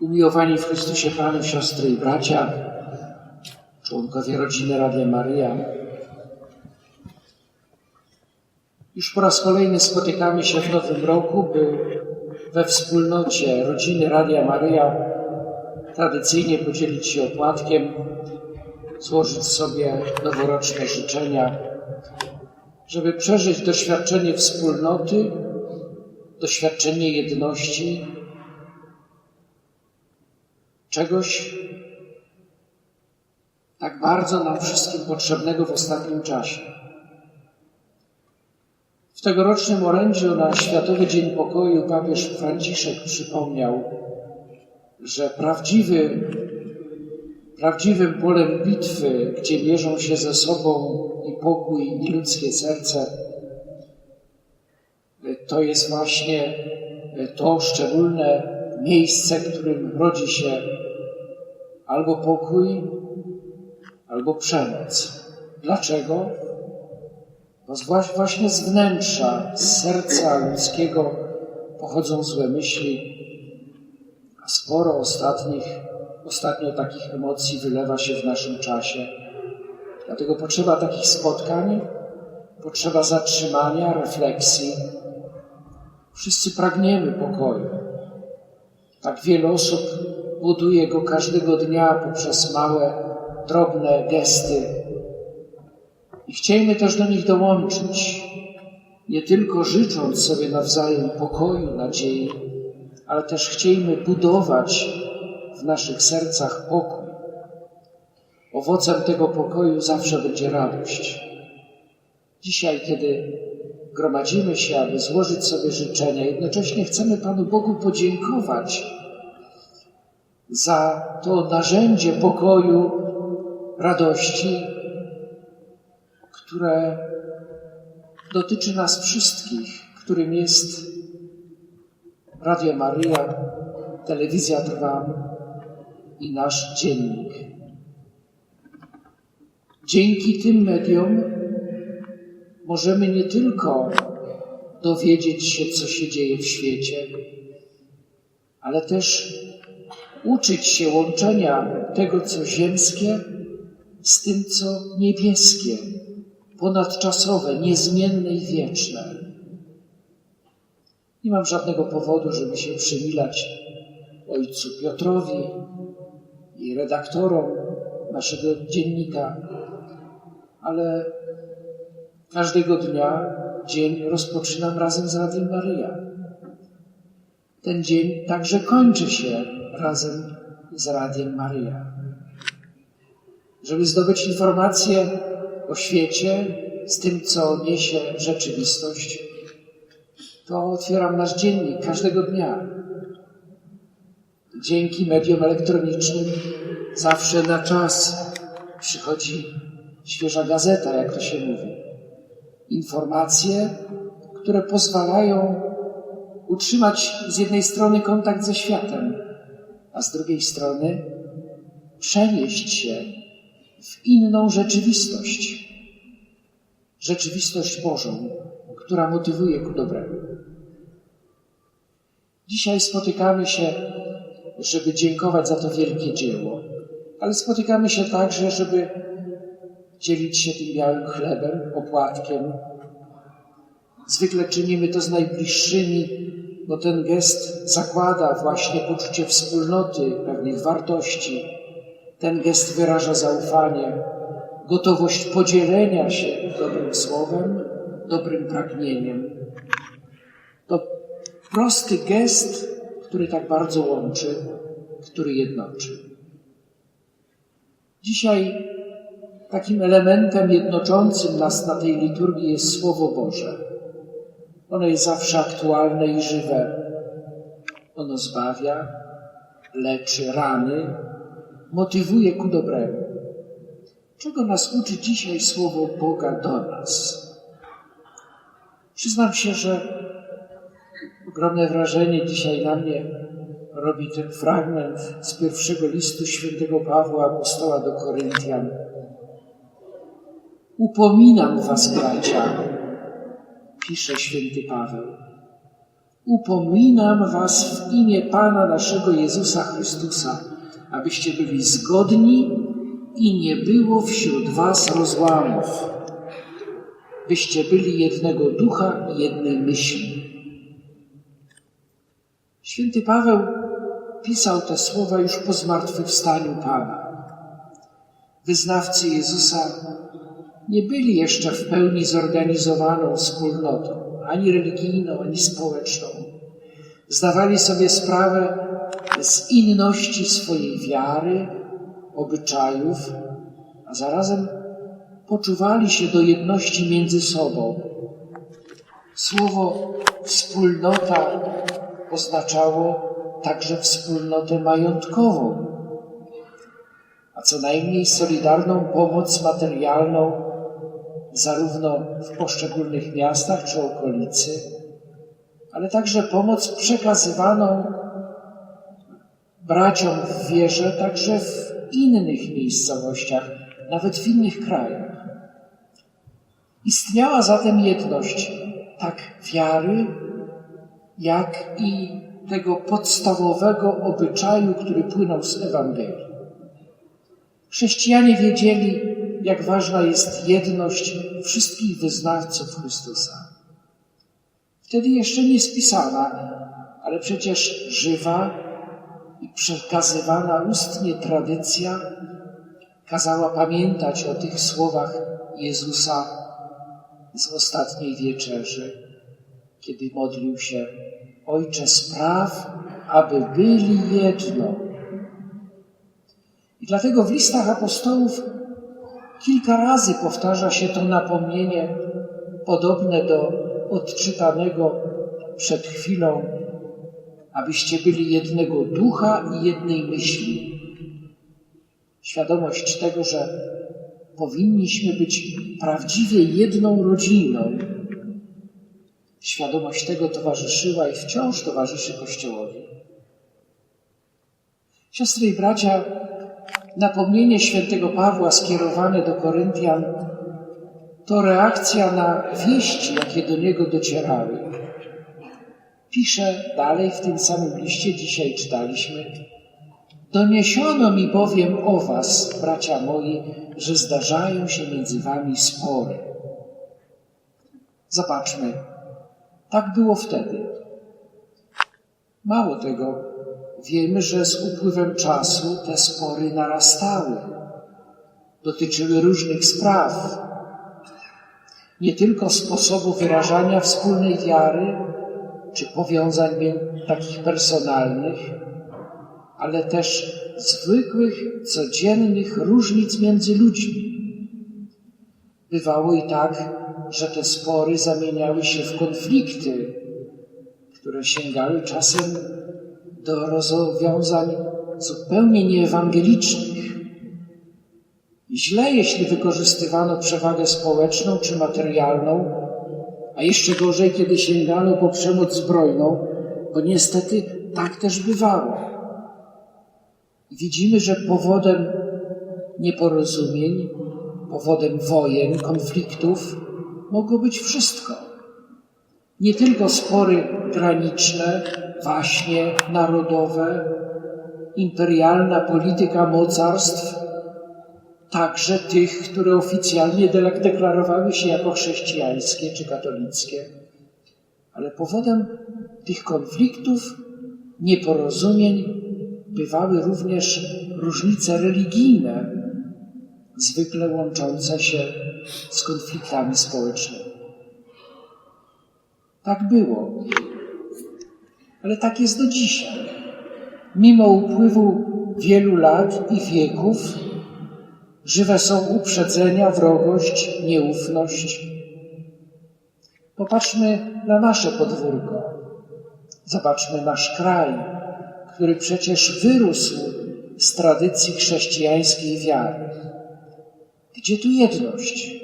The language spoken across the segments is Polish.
Umiłowani w Chrystusie Panu, siostry i bracia, członkowie rodziny Radia Maryja, już po raz kolejny spotykamy się w Nowym Roku, by we wspólnocie rodziny Radia Maryja tradycyjnie podzielić się opłatkiem, złożyć sobie noworoczne życzenia, żeby przeżyć doświadczenie wspólnoty, doświadczenie jedności, czegoś tak bardzo nam wszystkim potrzebnego w ostatnim czasie. W tegorocznym orędziu na Światowy Dzień Pokoju papież Franciszek przypomniał, że prawdziwy, prawdziwym polem bitwy, gdzie mierzą się ze sobą i pokój, i ludzkie serce, to jest właśnie to szczególne miejsce, w którym rodzi się albo pokój, albo przemoc. Dlaczego? Bo właśnie z wnętrza, z serca ludzkiego pochodzą złe myśli, a sporo ostatnich, ostatnio takich emocji wylewa się w naszym czasie. Dlatego potrzeba takich spotkań, potrzeba zatrzymania, refleksji. Wszyscy pragniemy pokoju. Tak wiele osób buduje go każdego dnia poprzez małe, drobne gesty. I chciejmy też do nich dołączyć, nie tylko życząc sobie nawzajem pokoju, nadziei, ale też chciejmy budować w naszych sercach pokój. Owocem tego pokoju zawsze będzie radość. Dzisiaj, kiedy gromadzimy się, aby złożyć sobie życzenia, jednocześnie chcemy Panu Bogu podziękować za to narzędzie pokoju, radości, które dotyczy nas wszystkich, którym jest Radio Maryja, Telewizja Trwa i nasz dziennik. Dzięki tym mediom możemy nie tylko dowiedzieć się, co się dzieje w świecie, ale też uczyć się łączenia tego, co ziemskie, z tym, co niebieskie, ponadczasowe, niezmienne i wieczne. Nie mam żadnego powodu, żeby się przymilać ojcu Piotrowi i redaktorom naszego dziennika, ale każdego dnia dzień rozpoczynam razem z Radiem Maryja. Ten dzień także kończy się razem z Radiem Maryja. Żeby zdobyć informacje o świecie, z tym, co niesie rzeczywistość, to otwieram nasz dziennik każdego dnia. Dzięki mediom elektronicznym zawsze na czas przychodzi świeża gazeta, jak to się mówi. Informacje, które pozwalają utrzymać z jednej strony kontakt ze światem, a z drugiej strony przenieść się w inną rzeczywistość. Rzeczywistość Bożą, która motywuje ku dobremu. Dzisiaj spotykamy się, żeby dziękować za to wielkie dzieło, ale spotykamy się także, żeby dzielić się tym białym chlebem, opłatkiem. Zwykle czynimy to z najbliższymi, bo ten gest zakłada właśnie poczucie wspólnoty, pewnych wartości. Ten gest wyraża zaufanie, gotowość podzielenia się dobrym słowem, dobrym pragnieniem. To prosty gest, który tak bardzo łączy, który jednoczy. Dzisiaj takim elementem jednoczącym nas na tej liturgii jest Słowo Boże. Ono jest zawsze aktualne i żywe. Ono zbawia, leczy rany, motywuje ku dobremu. Czego nas uczy dzisiaj Słowo Boga do nas? Przyznam się, że ogromne wrażenie dzisiaj na mnie robi ten fragment z pierwszego listu świętego Pawła apostoła do Koryntian. Upominam was, bracia, pisze święty Paweł, Upominam was w imię Pana naszego Jezusa Chrystusa, abyście byli zgodni i nie było wśród was rozłamów, byście byli jednego ducha i jednej myśli. Święty Paweł pisał te słowa już po zmartwychwstaniu Pana. Wyznawcy Jezusa nie byli jeszcze w pełni zorganizowaną wspólnotą, ani religijną, ani społeczną. Zdawali sobie sprawę z inności swojej wiary, obyczajów, a zarazem poczuwali się do jedności między sobą. Słowo wspólnota oznaczało także wspólnotę majątkową, a co najmniej solidarną pomoc materialną zarówno w poszczególnych miastach czy okolicy, ale także pomoc przekazywaną braciom w wierze także w innych miejscowościach, nawet w innych krajach. Istniała zatem jedność tak wiary, jak i tego podstawowego obyczaju, który płynął z Ewangelii. Chrześcijanie wiedzieli, jak ważna jest jedność wszystkich wyznawców Chrystusa. Wtedy jeszcze nie spisana, ale przecież żywa i przekazywana ustnie tradycja kazała pamiętać o tych słowach Jezusa z ostatniej wieczerzy, kiedy modlił się Ojcze spraw, aby byli jedno. I dlatego w listach apostołów kilka razy powtarza się to napomnienie podobne do odczytanego przed chwilą, abyście byli jednego ducha i jednej myśli. Świadomość tego, że powinniśmy być prawdziwie jedną rodziną, Świadomość tego towarzyszyła i wciąż towarzyszy Kościołowi. Siostry i bracia, napomnienie świętego Pawła skierowane do Koryntian to reakcja na wieści, jakie do niego docierały. Pisze dalej w tym samym liście, dzisiaj czytaliśmy. Doniesiono mi bowiem o was, bracia moi, że zdarzają się między wami spory. Zobaczmy, tak było wtedy. Mało tego, wiemy, że z upływem czasu te spory narastały. Dotyczyły różnych spraw. Nie tylko sposobu wyrażania wspólnej wiary, czy powiązań takich personalnych, ale też zwykłych, codziennych różnic między ludźmi. Bywało i tak, że te spory zamieniały się w konflikty, które sięgały czasem do rozwiązań zupełnie nieewangelicznych. Źle, jeśli wykorzystywano przewagę społeczną czy materialną, a jeszcze gorzej, kiedy sięgano po przemoc zbrojną, bo niestety tak też bywało. Widzimy, że powodem nieporozumień, powodem wojen, konfliktów mogło być wszystko. Nie tylko spory graniczne, waśnie narodowe, imperialna polityka mocarstw, także tych, które oficjalnie deklarowały się jako chrześcijańskie czy katolickie. Ale powodem tych konfliktów, nieporozumień bywały również różnice religijne, zwykle łączące się z konfliktami społecznymi. Tak było. Ale tak jest do dzisiaj. Mimo upływu wielu lat i wieków, żywe są uprzedzenia, wrogość, nieufność. Popatrzmy na nasze podwórko. Zobaczmy nasz kraj, który przecież wyrósł z tradycji chrześcijańskiej wiary. Gdzie tu jedność?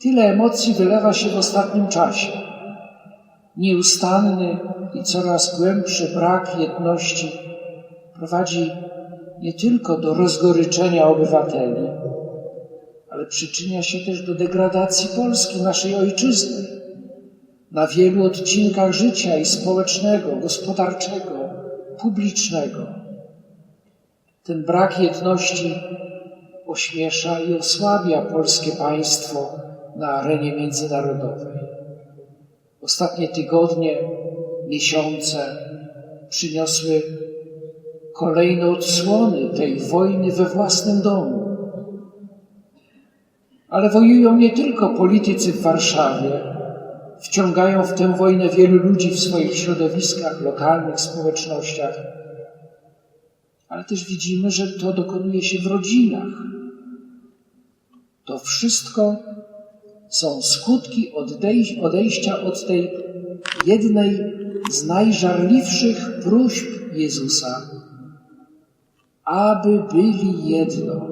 Tyle emocji wylewa się w ostatnim czasie. Nieustanny i coraz głębszy brak jedności prowadzi nie tylko do rozgoryczenia obywateli, ale przyczynia się też do degradacji Polski, naszej ojczyzny, na wielu odcinkach życia i społecznego, gospodarczego, publicznego. Ten brak jedności ośmiesza i osłabia polskie państwo na arenie międzynarodowej. Ostatnie tygodnie, miesiące przyniosły kolejne odsłony tej wojny we własnym domu. Ale wojują nie tylko politycy w Warszawie, wciągają w tę wojnę wielu ludzi w swoich środowiskach, lokalnych społecznościach, ale też widzimy, że to dokonuje się w rodzinach. To wszystko są skutki odejścia od tej jednej z najżarliwszych próśb Jezusa, aby byli jedno.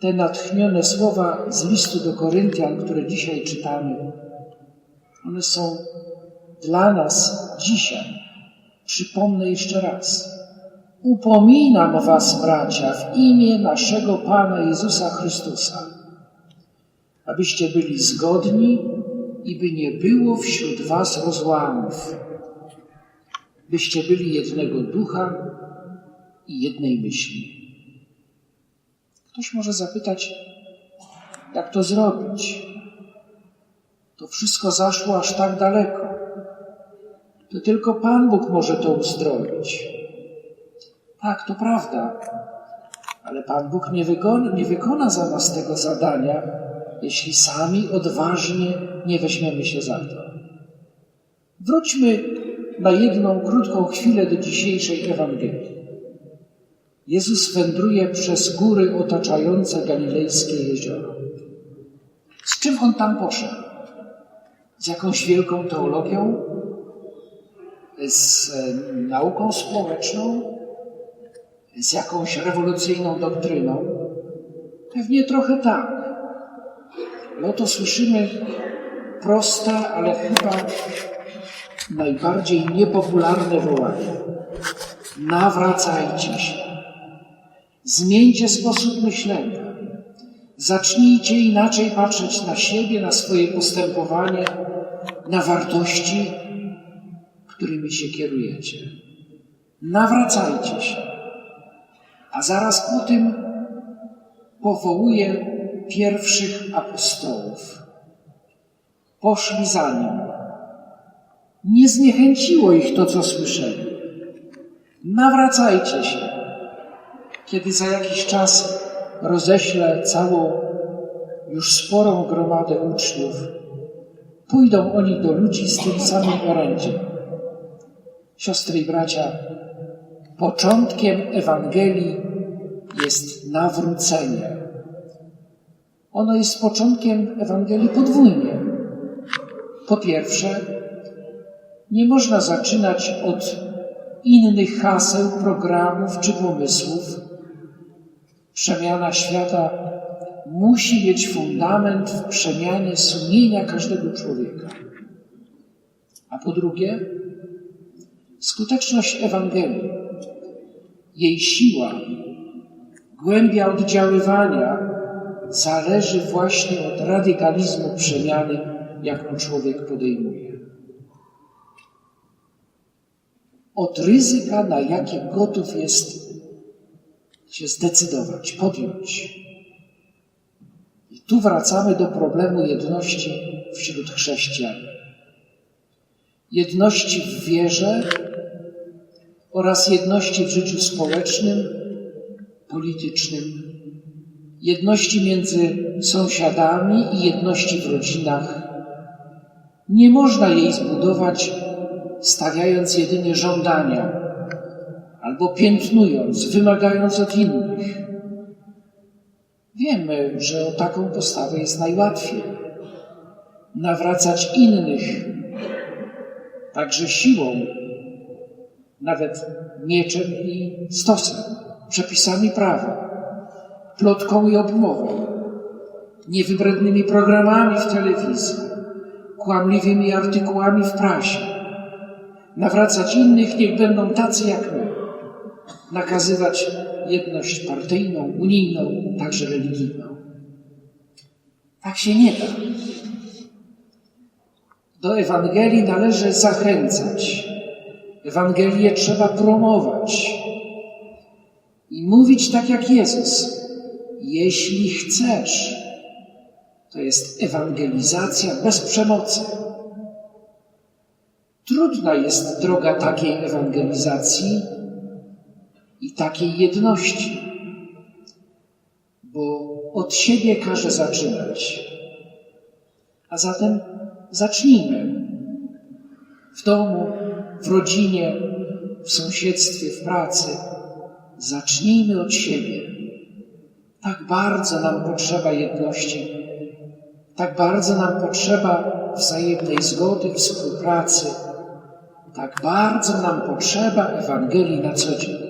Te natchnione słowa z listu do Koryntian, które dzisiaj czytamy, one są dla nas dzisiaj. Przypomnę jeszcze raz. Upominam Was, bracia, w imię naszego Pana Jezusa Chrystusa, abyście byli zgodni i by nie było wśród Was rozłamów, byście byli jednego ducha i jednej myśli. Ktoś może zapytać, jak to zrobić? To wszystko zaszło aż tak daleko. To tylko Pan Bóg może to uzdrowić. Tak, to prawda, ale Pan Bóg nie wykona, nie wykona za nas tego zadania, jeśli sami odważnie nie weźmiemy się za to. Wróćmy na jedną krótką chwilę do dzisiejszej Ewangelii. Jezus wędruje przez góry otaczające galilejskie jezioro. Z czym on tam poszedł? Z jakąś wielką teologią? Z e, nauką społeczną? Z jakąś rewolucyjną doktryną? Pewnie trochę tak. No to słyszymy proste, ale chyba najbardziej niepopularne wołanie. Nawracajcie się. Zmieńcie sposób myślenia. Zacznijcie inaczej patrzeć na siebie, na swoje postępowanie, na wartości, którymi się kierujecie. Nawracajcie się. A zaraz po tym powołuje pierwszych apostołów. Poszli za nim. Nie zniechęciło ich to, co słyszeli. Nawracajcie się. Kiedy za jakiś czas roześlę całą, już sporą gromadę uczniów, pójdą oni do ludzi z tym samym orędziem. Siostry i bracia, początkiem Ewangelii jest nawrócenie. Ono jest początkiem Ewangelii podwójnie. Po pierwsze, nie można zaczynać od innych haseł, programów czy pomysłów. Przemiana świata musi mieć fundament w przemianie sumienia każdego człowieka. A po drugie, skuteczność Ewangelii, jej siła, głębia oddziaływania zależy właśnie od radykalizmu przemiany, jaką człowiek podejmuje. Od ryzyka, na jakie gotów jest się zdecydować, podjąć. I tu wracamy do problemu jedności wśród chrześcijan. Jedności w wierze oraz jedności w życiu społecznym, politycznym jedności między sąsiadami i jedności w rodzinach. Nie można jej zbudować stawiając jedynie żądania albo piętnując, wymagając od innych. Wiemy, że o taką postawę jest najłatwiej. Nawracać innych, także siłą, nawet mieczem i stosem, przepisami prawa plotką i obmową, niewybrednymi programami w telewizji, kłamliwymi artykułami w prasie. Nawracać innych, niech będą tacy jak my. Nakazywać jedność partyjną, unijną, także religijną. Tak się nie da. Do Ewangelii należy zachęcać. Ewangelię trzeba promować i mówić tak jak Jezus. Jeśli chcesz, to jest ewangelizacja bez przemocy. Trudna jest droga takiej ewangelizacji i takiej jedności, bo od siebie każe zaczynać. A zatem zacznijmy w domu, w rodzinie, w sąsiedztwie, w pracy. Zacznijmy od siebie. Tak bardzo nam potrzeba jedności, tak bardzo nam potrzeba wzajemnej zgody, współpracy, tak bardzo nam potrzeba Ewangelii na co dzień.